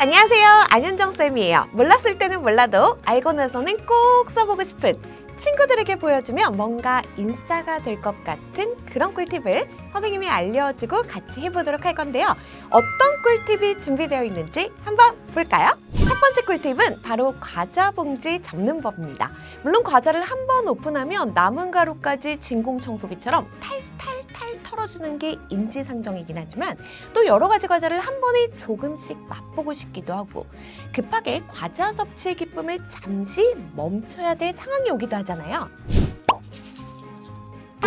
안녕하세요. 안현정쌤이에요. 몰랐을 때는 몰라도 알고 나서는 꼭 써보고 싶은 친구들에게 보여주면 뭔가 인싸가 될 것 같은 그런 꿀팁을 선생님이 알려주고 같이 해보도록 할 건데요. 어떤 꿀팁이 준비되어 있는지 한번 볼까요? 첫 번째 꿀팁은 바로 과자 봉지 접는 법입니다. 물론 과자를 한 번 오픈하면 남은 가루까지 진공 청소기처럼 탈탈 탈 털어주는 게 인지상정이긴 하지만 또 여러 가지 과자를 한 번에 조금씩 맛보고 싶기도 하고 급하게 과자 섭취의 기쁨을 잠시 멈춰야 될 상황이 오기도 하잖아요.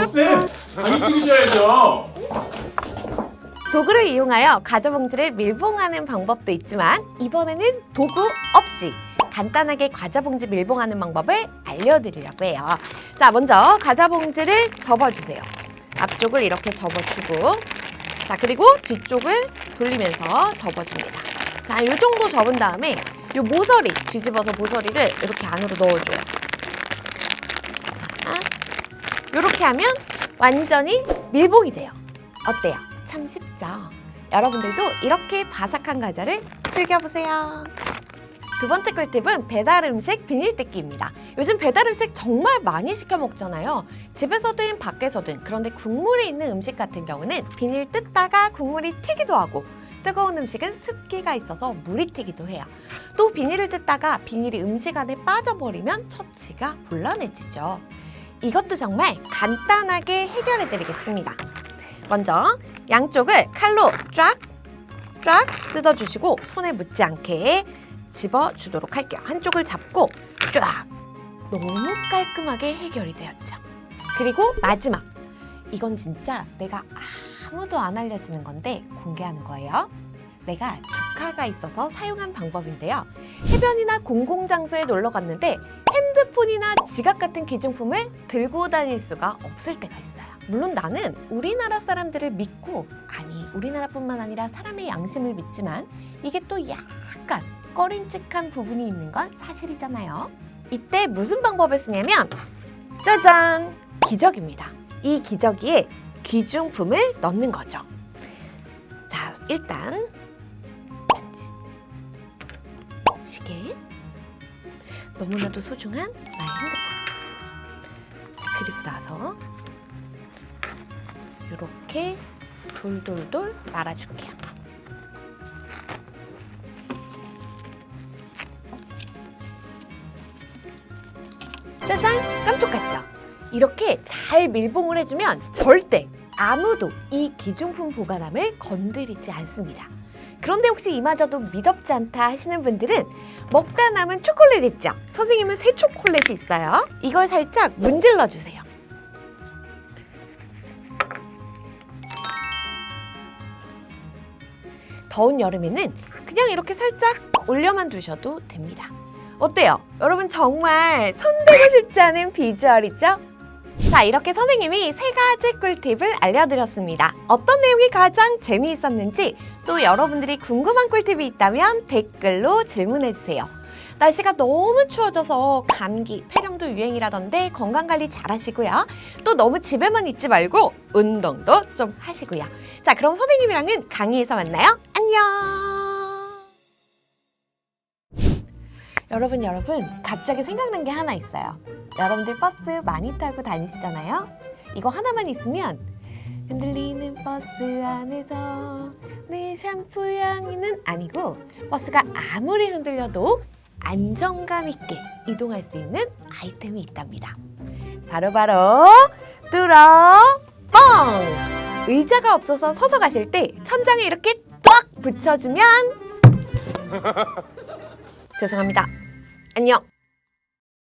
쌤, 당연히 찍으셔야죠. 도구를 이용하여 과자 봉지를 밀봉하는 방법도 있지만 이번에는 도구 없이 간단하게 과자 봉지 밀봉하는 방법을 알려드리려고 해요. 자, 먼저 과자 봉지를 접어주세요. 앞쪽을 이렇게 접어주고 자, 그리고 뒤쪽을 돌리면서 접어줍니다. 자, 이 정도 접은 다음에 이 모서리 뒤집어서 모서리를 이렇게 안으로 넣어줘요. 자, 이렇게 하면 완전히 밀봉이 돼요. 어때요? 참 쉽죠? 여러분들도 이렇게 바삭한 과자를 즐겨보세요. 두 번째 꿀팁은 배달 음식 비닐 뜯기입니다. 요즘 배달 음식 정말 많이 시켜 먹잖아요. 집에서든 밖에서든 그런데 국물이 있는 음식 같은 경우는 비닐 뜯다가 국물이 튀기도 하고 뜨거운 음식은 습기가 있어서 물이 튀기도 해요. 또 비닐을 뜯다가 비닐이 음식 안에 빠져버리면 처치가 곤란해지죠. 이것도 정말 간단하게 해결해 드리겠습니다. 먼저 양쪽을 칼로 쫙, 쫙 뜯어주시고 손에 묻지 않게 집어주도록 할게요. 한쪽을 잡고 쫙! 너무 깔끔하게 해결이 되었죠. 그리고 마지막. 이건 진짜 내가 아무도 안 알려주는 건데 공개하는 거예요. 내가 조카가 있어서 사용한 방법인데요. 해변이나 공공장소에 놀러 갔는데 핸드폰이나 지갑 같은 귀중품을 들고 다닐 수가 없을 때가 있어요. 물론 나는 우리나라 사람들을 믿고 아니 우리나라뿐만 아니라 사람의 양심을 믿지만 이게 또 약간 꺼림칙한 부분이 있는 건 사실이잖아요. 이때 무슨 방법을 쓰냐면 짜잔 기저귀입니다. 이 기저귀에 귀중품을 넣는 거죠. 자 일단 시계, 너무나도 소중한 나의 핸드폰. 자, 그리고 나서 이렇게 돌돌돌 말아줄게요. 짜잔! 깜짝같죠? 이렇게 잘 밀봉을 해주면 절대 아무도 이 기중품 보관함을 건드리지 않습니다. 그런데 혹시 이마저도 미덥지 않다 하시는 분들은 먹다 남은 초콜릿 있죠? 선생님은 새 초콜릿이 있어요. 이걸 살짝 문질러 주세요. 더운 여름에는 그냥 이렇게 살짝 올려만 두셔도 됩니다. 어때요? 여러분 정말 손대고 싶지 않은 비주얼이죠? 자, 이렇게 선생님이 세 가지 꿀팁을 알려드렸습니다. 어떤 내용이 가장 재미있었는지 또 여러분들이 궁금한 꿀팁이 있다면 댓글로 질문해주세요. 날씨가 너무 추워져서 감기, 폐렴도 유행이라던데 건강관리 잘 하시고요. 또 너무 집에만 있지 말고 운동도 좀 하시고요. 자, 그럼 선생님이랑은 강의에서 만나요. 안녕! 여러분 여러분 갑자기 생각난 게 하나 있어요. 여러분들 버스 많이 타고 다니시잖아요. 이거 하나만 있으면 흔들리는 버스 안에서 내 샴푸 향이는 아니고 버스가 아무리 흔들려도 안정감 있게 이동할 수 있는 아이템이 있답니다. 바로바로 뚫어 뻥! 의자가 없어서 서서 가실 때 천장에 이렇게 딱 붙여주면 죄송합니다. 안녕.